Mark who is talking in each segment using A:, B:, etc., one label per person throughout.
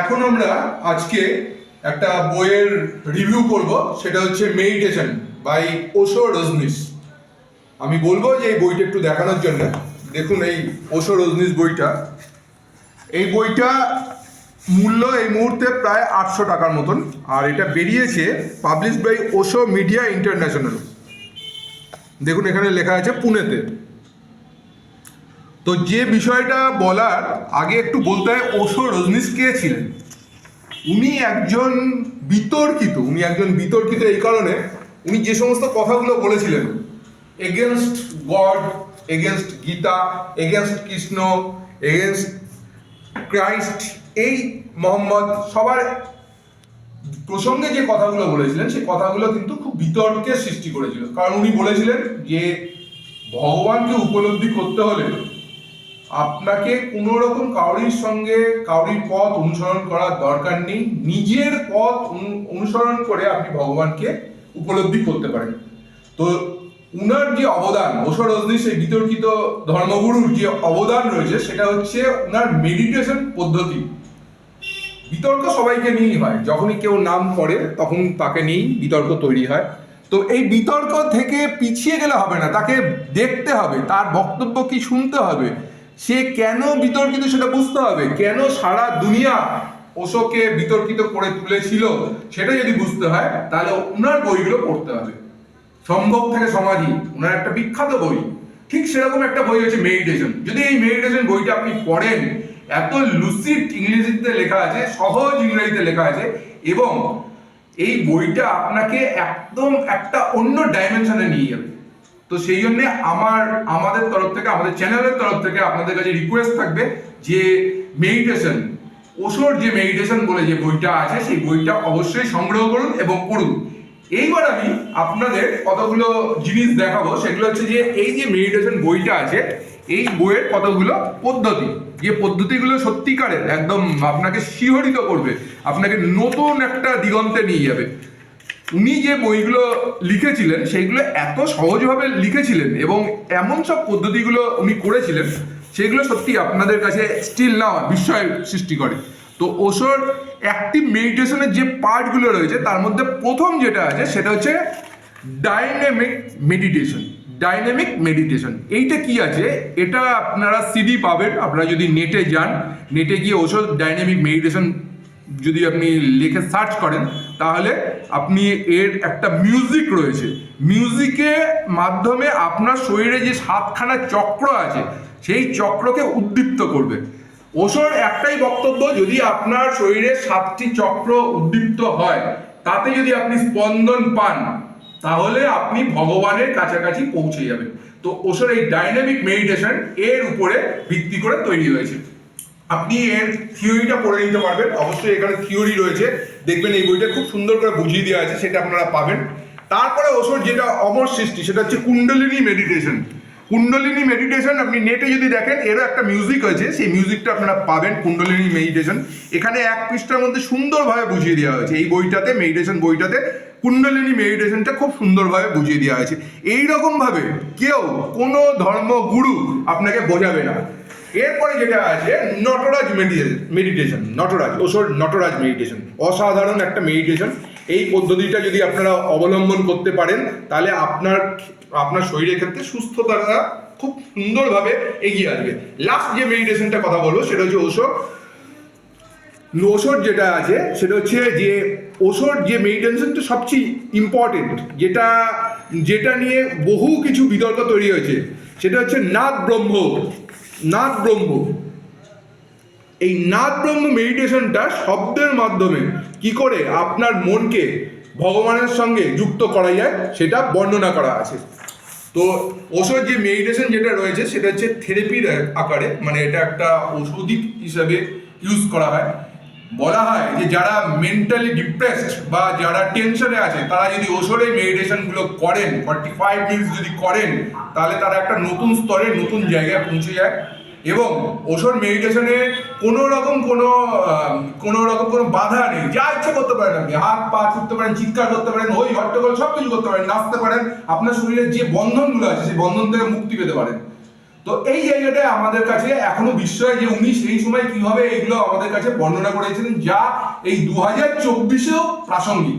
A: এখন আমরা আজকে একটা বইয়ের রিভিউ করব, সেটা হচ্ছে মেডিটেশন বাই ওশো রজনীশ আমি বলব যে এই বইটা একটু দেখানোর জন্য। দেখুন এই ওশো রজনীশ বইটা। এই বইটা মূল্য এই মুহূর্তে প্রায় আটশো টাকার মতন, আর এটা বেরিয়েছে publish by Osho media international দেখুন এখানে লেখা আছে পুনেতে। তো যে বিষয়টা বলার, আগে একটু বলতে হয় ওশো রজনীশ কে ছিলেন? উনি একজন বিতর্কিত, উনি একজন বিতর্কিত এই কারণে উনি যে সমস্ত কথাগুলো বলেছিলেন against god against Gita against Krishna against Christ এই মোহাম্মদ, সবার প্রসঙ্গে যে কথাগুলো বলেছিলেন, সেই কথাগুলো কিন্তু খুব বিতর্কের সৃষ্টি করেছিল। কারণ উনি বলেছিলেন যে, ভগবানকে উপলব্ধি করতে হলে আপনাকে কোনো রকম কাউরির সঙ্গে কাউরির পথ অনুসরণ করার দরকার নেই। নিজের পথ অনু- অনুসরণ করে আপনি ভগবানকে উপলব্ধি করতে পারেন। তো উনার যে অবদান ওষর রজনী সেই বিতর্কিত ধর্মগুরুর যে অবদান রয়েছে, সেটা হচ্ছে উনার মেডিটেশন পদ্ধতি। বিতর্ক সবাইকে নিয়েই হয়। যখনই কেউ নাম করে, তখন তাকে নিয়েই বিতর্ক তৈরি হয়। তো এই বিতর্ক থেকে পিছিয়ে গেলে হবে না, তাকে দেখতে হবে, তার বক্তব্য কি শুনতে হবে সে কেন বিতর্কিত সেটা বুঝতে হবে। কেন সারা দুনিয়া ওশোকে বিতর্কিত করে তুলেছিল সেটা যদি বুঝতে হয়, তাহলে ওনার বইগুলো পড়তে হবে। সম্ভব থেকে সমাধি ওনার একটা বিখ্যাত বই। ঠিক সেরকম একটা বই হচ্ছে মেডিটেশন। যদি এই মেডিটেশন বইটা আপনি পড়েন, এত লুসিড ইংরেজিতে লেখা আছে, সহজ ইংরেজিতে লেখা আছে, এবং এই বইটা আপনাকে একদম একটা অন্য ডাইমেনশনে নিয়ে যাবে। তো সেই জন্য আমার, আমাদের তরফ থেকে, আমাদের চ্যানেলের তরফ থেকে আপনাদের কাছে রিকোয়েস্ট থাকবে যে মেডিটেশন ওশোর যে মেডিটেশন বলে যে বইটা আছে, সেই বইটা অবশ্যই সংগ্রহ করুন এবং পড়ুন। এইবার আমি আপনাদের কতগুলো জিনিস দেখাবো, সেগুলো হচ্ছে যে এই যে মেডিটেশন বইটা আছে, এই বইয়ের কতগুলো পদ্ধতি, যে পদ্ধতিগুলো সত্যিকারের, একদম আপনাকে শিহরিত করবে, আপনাকে নতুন একটা দিগন্তে নিয়ে যাবে। উনি যে বইগুলো লিখেছিলেন, সেইগুলো এত সহজভাবে লিখেছিলেন এবং এমন সব পদ্ধতিগুলো উনি করেছিলেন, সেগুলো সত্যি আপনাদের কাছে স্টিল না বিস্ময় সৃষ্টি করে। তো ওসর অ্যাক্টিভ মেডিটেশনের যে পার্টগুলো রয়েছে, তার মধ্যে প্রথম যেটা আছে, সেটা হচ্ছে ডাইনামিক মেডিটেশন ডাইনামিক মেডিটেশন এইটা কি আছে? এটা আপনারা সিডি পাবেন, আপনারা যদি নেটে যান নেটে গিয়ে ওষুধ ডাইনামিক মেডিটেশন যদি আপনি লিখে সার্চ করেন তাহলে আপনি এর একটা মিউজিক রয়েছে। মিউজিকের মাধ্যমে আপনার শরীরে যে সাতখানা চক্র আছে, সেই চক্রকে উদ্দীপ্ত করবে। ওষুধ একটাই বক্তব্য, যদি আপনার শরীরে সাতটি চক্র উদ্দীপ্ত হয়, তাতে যদি আপনি স্পন্দন পান, তাহলে আপনি ভগবানের কাছাকাছি পৌঁছে যাবেন। তো ওষুধ এই ডাইনামিক মেডিটেশন এর উপরে ভিত্তি করে তৈরি হয়েছে। আপনি এর থিওরিটা পড়ে নিতে পারবেন। অবশ্যই এখানে থিওরি রয়েছে। দেখবেন এই বইটা খুব সুন্দর করে বুঝিয়ে দেওয়া আছে, সেটা আপনারা পাবেন। তারপরে ওষুধ যেটা অমর সৃষ্টি, সেটা হচ্ছে কুণ্ডলিনী মেডিটেশন। কুণ্ডলিনী মেডিটেশন আপনি নেটে যদি দেখেন, এরও একটা মিউজিক হয়েছে সেই মিউজিকটা আপনারা পাবেন, কুণ্ডলিনী মেডিটেশন। এখানে এক পৃষ্ঠার মধ্যে সুন্দরভাবে বুঝিয়ে দেওয়া হয়েছে। এই বইটাতে মেডিটেশন বইটাতে কুণ্ডলিনী মেডিটেশনটা খুব সুন্দরভাবে বুঝিয়ে দেওয়া হয়েছে। এইরকমভাবে কেউ কোনো ধর্মগুরু আপনাকে বোঝাবে না। এরপরে যেটা আছে, নটরাজ মেডিটেশন নটরাজ ওসর নটরাজ মেডিটেশন অসাধারণ একটা মেডিটেশন এই পদ্ধতিটা যদি আপনারা অবলম্বন করতে পারেন, তাহলে আপনার আপনার শরীরের ক্ষেত্রে সুস্থতাটা খুব সুন্দরভাবে এগিয়ে আসবে। লাস্ট যে মেডিটেশনটা কথা বলব, সেটা হচ্ছে ওষুধ ওষুধ যেটা আছে, সেটা হচ্ছে যে ওষুধ যে মেডিটেশনটা সবচেয়ে ইম্পর্টেন্ট যেটা যেটা নিয়ে বহু কিছু বিতর্ক তৈরি হয়েছে। সেটা হচ্ছে নাদ ব্রহ্ম নাদ ব্রহ্ম এই নাদ ব্রহ্ম মেডিটেশনটা শব্দের মাধ্যমে কি করে আপনার মনকে ভগবানের সঙ্গে যুক্ত করা যায়, সেটা বর্ণনা করা আছে। তো ওষুধ যে মেডিটেশন যেটা রয়েছে, সেটা হচ্ছে থেরাপির আকারে মানে এটা একটা ওষুধি হিসাবে ইউজ করা হয়। বলা হয় যে যারা মেন্টালি ডিপ্রেসড বা যারা টেনশনে আছে, তারা যদি ওষুধের মেডিটেশনগুলো করেন ফর্টি ফাইভ মিনিটস যদি করেন, তাহলে তারা একটা নতুন স্তরে, নতুন জায়গায় পৌঁছে যায়। এবং ওষুধ মেডিটেশনে কোনো রকম কোনো কোনো রকম কোনো বাধা নেই। যা ইচ্ছে করতে পারেন আপনি। হাত পা ছুটতে পারেন, চিৎকার করতে পারেন, ওই হট্টগোল সব কিছু করতে পারেন, নাচতে পারেন। আপনার শরীরের যে বন্ধনগুলো আছে, সেই বন্ধন থেকে মুক্তি পেতে পারেন। তো এই জায়গাটায় আমাদের কাছে এখনও বিস্ময় যে উনি সেই সময় কীভাবে এইগুলো আমাদের কাছে বর্ণনা করেছিলেন, যা এই দু হাজার চব্বিশেও প্রাসঙ্গিক।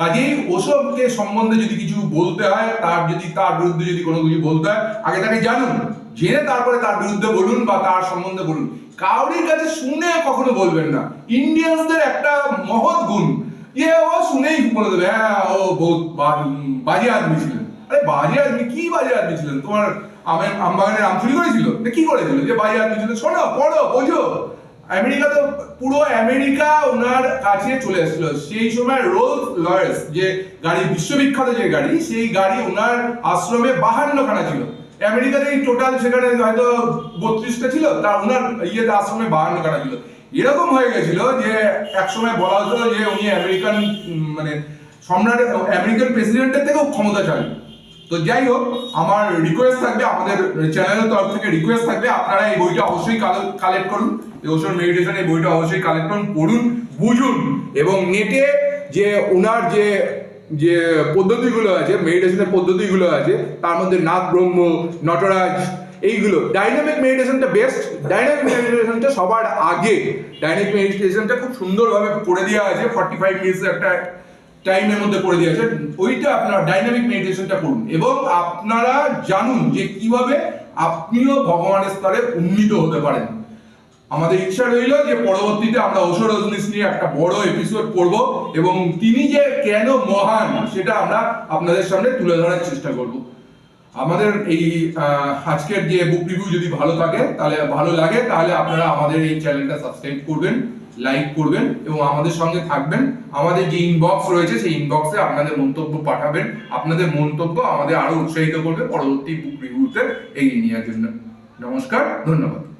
A: কাজেই ওসবকে সম্বন্ধে যদি কিছু বলতে হয়, তার যদি, তার বিরুদ্ধে যদি কোনো কিছু বলতে হয়, আগে তাকে জানুন, জেনে তারপরে তার বিরুদ্ধে বলুন বা তার সম্বন্ধে বলুন। কাউরির কাছে শুনে কখনো বলবেন না। ইন্ডিয়ানসদের একটা মহৎ গুণ, যে ও শুনেই বলে দেবে হ্যাঁ ও বহুত বাজে আদমি ছিলেন। আরে বাজে আদমি, কি বাজে আদমি ছিলেন? তোমার আমের আমবাগানের আম চুরি করেছিল? কি করেছিল? যে বাজে আদমি ছিল শোনো, পড়ো, বোঝো। আমেরিকা তো, পুরো আমেরিকা ওনার কাছে চলে এসেছিল। সেই সময় রোলস লয়েস যে গাড়ি, বিশ্ববিখ্যাত যে গাড়ি, সেই গাড়ি ওনার আশ্রমে বাহান্ন খানা ছিল। আমেরিকাতে টোটাল সেখানে হয়তো বত্রিশটা ছিল তার ওনার ইয়েতে আশ্রমে বাহান্ন খানা ছিল। এরকম হয়ে গেছিল যে একসময় বলা হতো যে উনি আমেরিকান মানে সম্রাট, আমেরিকান প্রেসিডেন্টের থেকেও ক্ষমতা ক্ষমতাশালী। তো যাই হোক আমার রিকোয়েস্ট থাকবে, আমাদের চ্যানেলের তরফ থেকে রিকোয়েস্ট থাকবে, আপনারা এই বইটা অবশ্যই কালেক্ট করুন ওশোর মেডিটেশন এই বইটা অবশ্যই কালেক্ট করুন, পড়ুন, বুঝুন এবং নেটে যে ওনার যে যে পদ্ধতিগুলো আছে মেডিটেশনের পদ্ধতিগুলো আছে, তার মধ্যে নাথ ব্রহ্ম, নটরাজ, এইগুলো ডাইনামিক মেডিটেশনটা বেস্ট ডাইনামিক মেডিটেশনটা সবার আগে ডাইনামিক মেডিটেশনটা খুব সুন্দরভাবে করে দেওয়া আছে ফর্টি ফাইভ মিনিটস একটা টাইমের মধ্যে করে দিয়েছে। ওইটা আপনারা ডাইনামিক মেডিটেশনটা করুন। এবং আপনারা জানুন যে কীভাবে আপনিও ভগবানের স্তরে উন্নীত হতে পারেন। আমাদের ইচ্ছা রইল যে পরবর্তীতে আমরা ওষুধ রজনীশ নিয়ে একটা বড় এপিসোড করব এবং তিনি যে কেন মহান, সেটা আমরা আপনাদের সামনে তুলে ধরার চেষ্টা করব। আমাদের এই আজকের যে বুক রিভিউ যদি ভালো থাকে, তাহলে ভালো লাগে, তাহলে আপনারা আমাদের এই চ্যানেলটা সাবস্ক্রাইব করবেন। লাইক করবেন এবং আমাদের সঙ্গে থাকবেন। আমাদের যে ইনবক্স রয়েছে, সেই ইনবক্সে আপনাদের মন্তব্য পাঠাবেন। আপনাদের মন্তব্য আমাদের আরও উৎসাহিত করবে পরবর্তী বুক রিভিউতে এগিয়ে নেওয়ার জন্য। নমস্কার, ধন্যবাদ।